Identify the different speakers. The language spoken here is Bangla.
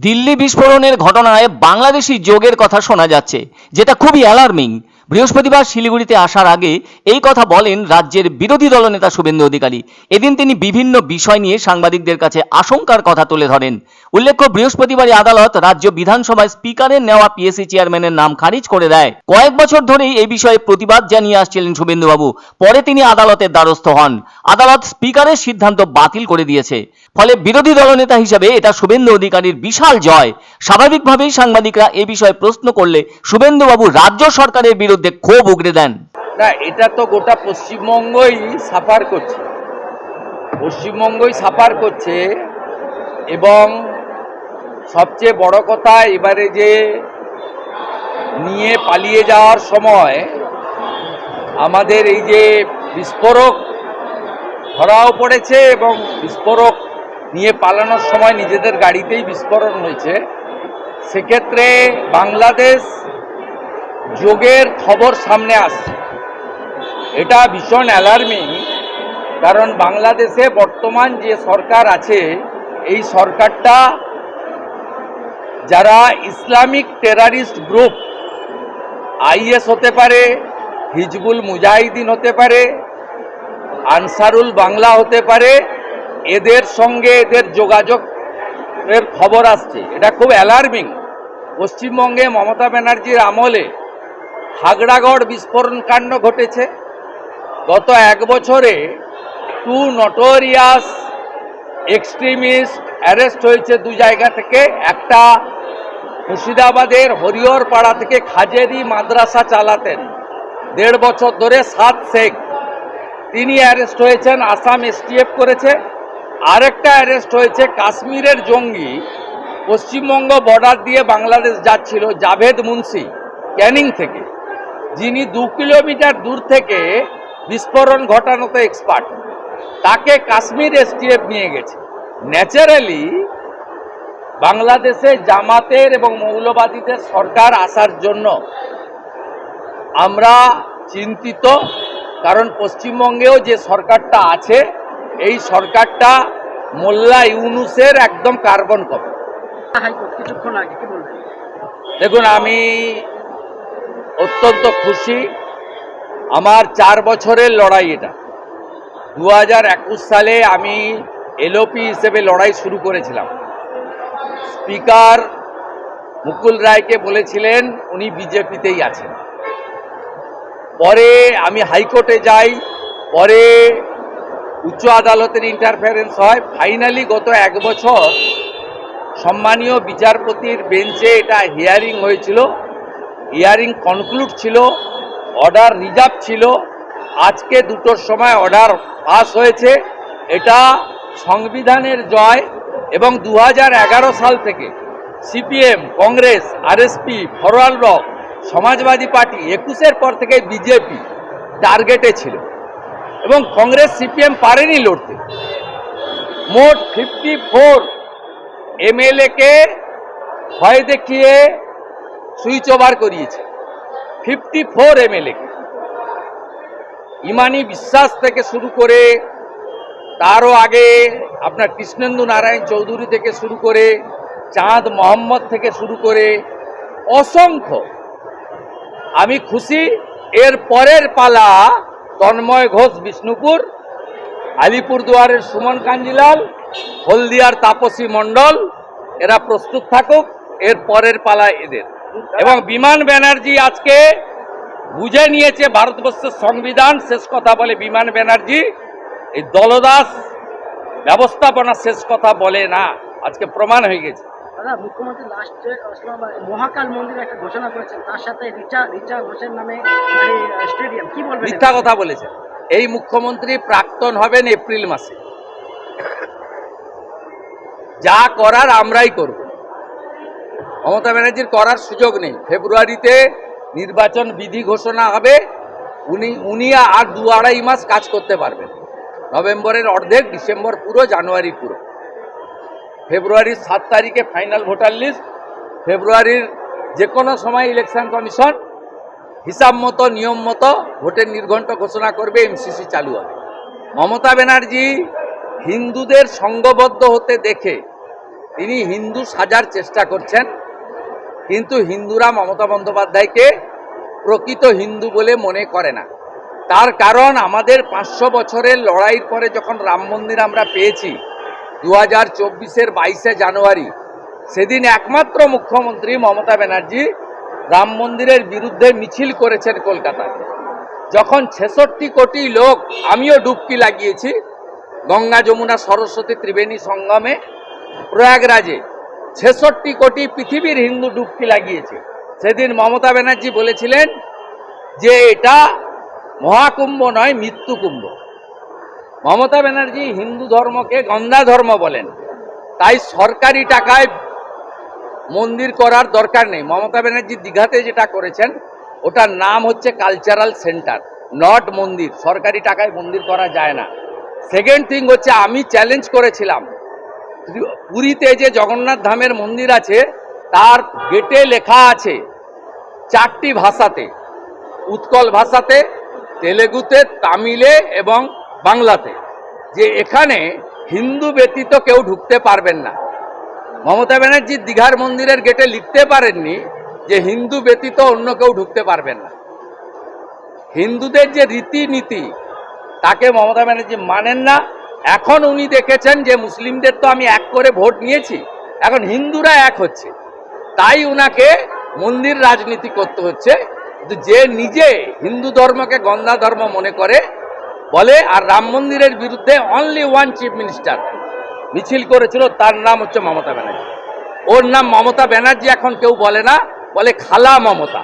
Speaker 1: দিল্লি বিস্ফোরণের ঘটনায় বাংলাদেশি যোগের কথা শোনা যাচ্ছে যেটা খুবই অ্যালার্মিং বৃহস্পতিবার শিলিগুড়িতে আসার আগে এই কথা বলেন রাজ্যের বিরোধী দলনেতা শুভেন্দু অধিকারী। এদিন তিনি বিভিন্ন বিষয় নিয়ে সাংবাদিকদের কাছে আশঙ্কার কথা তুলে ধরেন। উল্লেখ্য, বৃহস্পতিবারই আদালত রাজ্য বিধানসভায় স্পিকারের নেওয়া পিএসসি চেয়ারম্যানের নাম খারিজ করে দেয়। কয়েক বছর ধরেই এই বিষয়ে প্রতিবাদ জানিয়ে আসছিলেন শুভেন্দুবাবু। পরে তিনি আদালতের দ্বারস্থ হন। আদালত স্পিকারের সিদ্ধান্ত বাতিল করে দিয়েছে। ফলে বিরোধী দলনেতা হিসেবে এটা শুভেন্দু অধিকারীর বিশাল জয়। স্বাভাবিকভাবেই সাংবাদিকরা এ বিষয়ে প্রশ্ন করলে শুভেন্দুবাবু রাজ্য সরকারের বিরুদ্ধে ক্ষোভ উগরে দেন।
Speaker 2: না, এটা তো গোটা পশ্চিমবঙ্গই সাফার করছে। পশ্চিমবঙ্গই সাফার করছে এবং সবচেয়ে বড় কথা, এবারে যে নিয়ে পালিয়ে যাওয়ার সময় আমাদের এই যে বিস্ফোরক ধরাও পড়েছে এবং বিস্ফোরক নিয়ে পালানোর সময় নিজেদের গাড়িতেই বিস্ফোরণ হয়েছে। সেক্ষেত্রে বাংলাদেশ যোগের খবর সামনে আসছে। এটা ভীষণ অ্যালার্মিং কারণ বাংলাদেশে বর্তমান যে সরকার আছে, এই সরকারটা যারা ইসলামিক টেরারিস্ট গ্রুপ আইএস হতে পারে, হিজবুল মুজাহিদিন হতে পারে, আনসারুল বাংলা হতে পারে, এদের সঙ্গে এদের যোগাযোগ এর খবর আসছে। এটা খুব অ্যালার্মিং পশ্চিমবঙ্গে মমতা ব্যানার্জির আমলে হাগড়াগড় বিস্ফোরণ কাণ্ড ঘটেছে। গত এক বছরে টু নটোরিয়াস এক্সট্রিমিস্ট অ্যারেস্ট হয়েছে দু জায়গা থেকে। একটা মুর্শিদাবাদের হরিহর পাড়া থেকে খাজেরি মাদ্রাসা চালাতেন। দেড় বছর ধরে সাত শেখ। তিনি অ্যারেস্ট হয়েছেন, আসাম এসটিএফ করেছে। আরেকটা অ্যারেস্ট হয়েছে কাশ্মীরের জঙ্গি। পশ্চিমবঙ্গ বর্ডার দিয়ে বাংলাদেশ যাচ্ছিল, জাভেদ মুন্সি ক্যানিং থেকে। যিনি দু কিলোমিটার দূর থেকে বিস্ফোরণ ঘটানোতে এক্সপার্ট তাকে কাশ্মীর এসটিএফ নিয়ে গেছে। ন্যাচারালি বাংলাদেশে জামাতের এবং মৌলবাদীদের সরকার আসার জন্য আমরা চিন্তিত কারণ পশ্চিমবঙ্গেও যে সরকারটা আছে এই সরকারটা মোল্লা ইউনুসের একদম কার্বন কপি।
Speaker 3: কিছুক্ষণ আগে কি বলবেন?
Speaker 2: দেখুন আমি অত্যন্ত খুশি। আমার চার বছরের লড়াই এটা। দু হাজার একুশ সালে আমি এলওপি হিসেবে লড়াই শুরু করেছিলাম। স্পিকার মুকুল রায়কে বলেছিলেন, উনি বিজেপিতেই আছেন। পরে আমি হাইকোর্টে যাই, পরে উচ্চ আদালতের ইন্টারফারেন্স হয়। ফাইনালি গত এক বছর সম্মানীয় বিচারপতির বেঞ্চে এটা হিয়ারিং হয়েছিল। হিয়ারিং কনক্লুড ছিল অর্ডার রিজার্ভ ছিল, আজকে দুটোর সময় অর্ডার পাস হয়েছে, এটা সংবিধানের জয় এবং দু হাজার এগারো সাল থেকে CPM, Congress RSP forward bloc Samajwadi party একুশের পর থেকে বিজেপি টার্গেটে ছিল এবং কংগ্রেস সিপিএম পারেনি লড়তে। মোট ফিফটি ফোর এমএলএকে ভয় দেখিয়ে সুইচ ওভার করিয়েছে। ফিফটি ফোর এমএলএ ইমানি বিশ্বাস থেকে শুরু করে, তারও আগে আপনার কৃষ্ণেন্দু নারায়ণ চৌধুরী থেকে শুরু করে, চাঁদ মোহাম্মদ থেকে শুরু করে, অসংখ্য। আমি খুশি, এর পরের পালা তন্ময় ঘোষ, বিষ্ণুপুর, আলিপুরদুয়ারের সুমন কাঞ্জিলাল, হলদিয়ার তাপসী মণ্ডল, এরা প্রস্তুত থাকুক, এর পরের পালা এদের। এবং বিমান ব্যানার্জি আজকে বুঝে নিয়েছে ভারতবর্ষের সংবিধান। শেষ কথা বলে বিমান ব্যানার্জি। এই দলদাস ব্যবস্থাপনা শেষ কথা বলে না। আজকে প্রমাণ হয়ে গেছে।
Speaker 3: দাদা মুখ্যমন্ত্রী লাস্টে মহাকাল মন্দির একটা ঘোষণা করেছেন তার সাথে রিচা রিচা ঘোষের নামে স্টেডিয়াম। কি বলবেন?
Speaker 2: মিথ্যা কথা বলেছে। এই মুখ্যমন্ত্রী প্রাক্তন হবেন এপ্রিল মাসে। যা করার আমরাই করব। মমতা ব্যানার্জির করার সুযোগ নেই। ফেব্রুয়ারিতে নির্বাচন বিধি ঘোষণা হবে। উনি উনি আর দু আড়াই মাস কাজ করতে পারবেন। নভেম্বরের অর্ধেক, ডিসেম্বর পুরো, জানুয়ারি পুরো। ফেব্রুয়ারির সাত তারিখে ফাইনাল ভোটার লিস্ট। ফেব্রুয়ারির যে কোনো সময় ইলেকশন কমিশন হিসাব মতো, নিয়ম মতো ভোটের নির্ঘণ্ট ঘোষণা করবে, এমসিসি চালু হবে। মমতা ব্যানার্জি হিন্দুদের সঙ্গবদ্ধ হতে দেখে তিনি হিন্দু সাজার চেষ্টা করছেন। কিন্তু হিন্দুরা মমতা বন্দ্যোপাধ্যায়কে প্রকৃত হিন্দু বলে মনে করে না। তার কারণ আমাদের পাঁচশো বছরের লড়াইয়ের পরে যখন রাম মন্দির আমরা পেয়েছি দু হাজার চব্বিশের বাইশে জানুয়ারি, সেদিন একমাত্র মুখ্যমন্ত্রী মমতা ব্যানার্জি রাম মন্দিরের বিরুদ্ধে মিছিল করেছেন কলকাতায়। যখন ছেষট্টি কোটি লোক, আমিও ডুবকি লাগিয়েছি, গঙ্গা যমুনা সরস্বতী ত্রিবেণী সঙ্গমে প্রয়াগরাজে। ছেষট্টি কোটি পৃথিবীর হিন্দু ডুবকি লাগিয়েছে। সেদিন মমতা ব্যানার্জি বলেছিলেন যে এটা মহাকুম্ভ নয় মৃত্যু কুম্ভ মমতা ব্যানার্জি হিন্দু ধর্মকে গন্ধা ধর্ম বলেন। তাই সরকারি টাকায় মন্দির করার দরকার নেই। মমতা ব্যানার্জি দীঘাতে যেটা করেছেন, ওটার নাম হচ্ছে কালচারাল সেন্টার, নট মন্দির। সরকারি টাকায় মন্দির করা যায় না। সেকেন্ড থিং হচ্ছে, আমি চ্যালেঞ্জ করেছিলাম পুরীতে যে জগন্নাথ ধামের মন্দির আছে, তার গেটে লেখা আছে চারটি ভাষাতে, উৎকল ভাষাতে, তেলেগুতে, তামিলে এবং বাংলাতে, যে এখানে হিন্দু ব্যতীত কেউ ঢুকতে পারবেন না। মমতা ব্যানার্জি দীঘার মন্দিরের গেটে লিখতে পারেননি যে হিন্দু ব্যতীত অন্য কেউ ঢুকতে পারবেন না। হিন্দুদের যে রীতিনীতি, তাকে মমতা ব্যানার্জি মানেন না। এখন উনি দেখেছেন যে মুসলিমদের তো আমি এক করে ভোট নিয়েছি, এখন হিন্দুরা এক হচ্ছে। তাই উনাকে মন্দির রাজনীতি করতে হচ্ছে। যে নিজে হিন্দু ধর্মকে গন্ধা ধর্ম মনে করে, বলে, আর রাম মন্দিরের বিরুদ্ধে অনলি ওয়ান চিফ মিনিস্টার মিছিল করেছিল, তার নাম হচ্ছে মমতা ব্যানার্জি। ওর নাম মমতা ব্যানার্জি এখন কেউ বলে না, বলে খালা মমতা।